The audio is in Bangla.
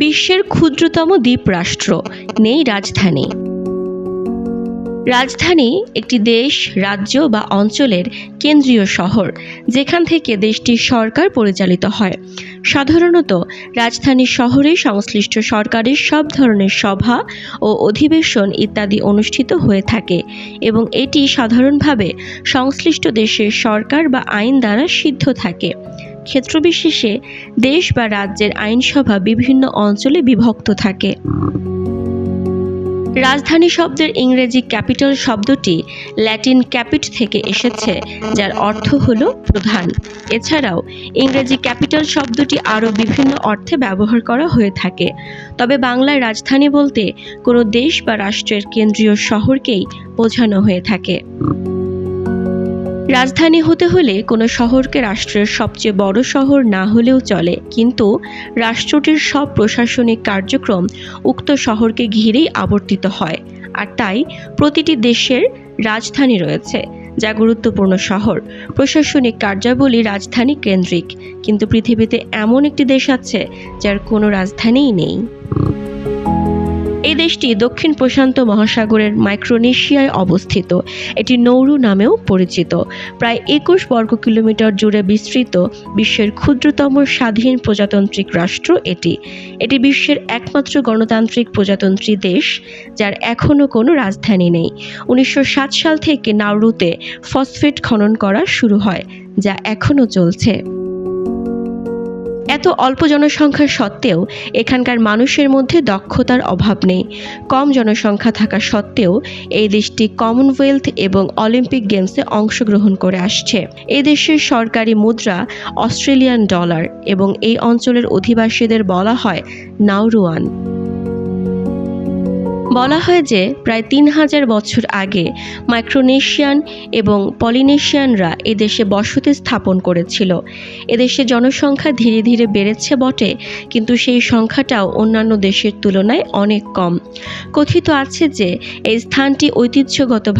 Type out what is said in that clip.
বিশ্বের ক্ষুদ্রতম দ্বীপ রাষ্ট্র নেই রাজধানী। রাজধানী একটি দেশ, রাজ্য বা অঞ্চলের কেন্দ্রীয় শহর, যেখান থেকে দেশটির সরকার পরিচালিত হয়। সাধারণত রাজধানী শহরে সংশ্লিষ্ট সরকারের সব ধরনের সভা ও অধিবেশন ইত্যাদি অনুষ্ঠিত হয়ে থাকে এবং এটি সাধারণভাবে সংশ্লিষ্ট দেশের সরকার বা আইন দ্বারা সিদ্ধ থাকে। ক্ষেত্রবিশেষে দেশ বা রাজ্যের আইনসভা বিভিন্ন অঞ্চলে বিভক্ত থাকে। রাজধানী শব্দের ইংরেজি ক্যাপিটাল শব্দটি ল্যাটিন ক্যাপিট থেকে এসেছে, যার অর্থ হল প্রধান। এছাড়াও, ইংরেজি ক্যাপিটাল শব্দটি আরও বিভিন্ন অর্থে ব্যবহার করা হয়ে থাকে। তবে বাংলায় রাজধানী বলতে কোনো দেশ বা রাষ্ট্রের কেন্দ্রীয় শহরকেই বোঝানো হয়ে থাকে। রাজধানী হতে হলে কোনো শহরকে রাষ্ট্রের সবচেয়ে বড় শহর না হলেও চলে। কিন্তু রাষ্ট্রটির সব প্রশাসনিক কার্যক্রম উক্ত শহরকে ঘিরেই আবর্তিত হয়। আর তাই প্রতিটি দেশের রাজধানী রয়েছে, যা গুরুত্বপূর্ণ শহর। প্রশাসনিক কার্যাবলী রাজধানী কেন্দ্রিক, কিন্তু পৃথিবীতে এমন একটি দেশ আছে, যার কোনো রাজধানীই নেই। এই দেশটি দক্ষিণ প্রশান্ত মহাসাগরের মাইক্রোনেশিয়ায় অবস্থিত। এটি নৌরু নামেও পরিচিত। প্রায় একুশ বর্গ কিলোমিটার জুড়ে বিস্তৃত বিশ্বের ক্ষুদ্রতম স্বাধীন প্রজাতান্ত্রিক রাষ্ট্র এটি। এটি বিশ্বের একমাত্র গণতান্ত্রিক প্রজাতন্ত্রী দেশ, যার এখনও কোনো রাজধানী নেই। উনিশশো সাত সাল থেকে নাউরুতে ফসফেট খনন করা শুরু হয়, যা এখনও চলছে। এত অল্প জনসংখ্যা সত্ত্বেও এখানকার মানুষের মধ্যে দক্ষতার অভাব নেই। কম জনসংখ্যা থাকা সত্ত্বেও এই দেশটি কমনওয়েলথ এবং অলিম্পিক গেমসে অংশগ্রহণ করে আসছে। এ দেশের সরকারি মুদ্রা অস্ট্রেলিয়ান ডলার এবং এই অঞ্চলের অধিবাসীদের বলা হয় নাউরুয়ান বলা হয় যে প্রায় তিন হাজার বছর আগে মাইক্রোনেশিয়ান এবং পলিনেশিয়ানরা এদেশে বসতি স্থাপন করেছিল। এদেশে জনসংখ্যা ধীরে ধীরে বেড়েছে বটে, কিন্তু সেই সংখ্যাটাও অন্যান্য দেশের তুলনায় অনেক কম। কথিত আছে যে এই স্থানটি ঐতিহ্যগত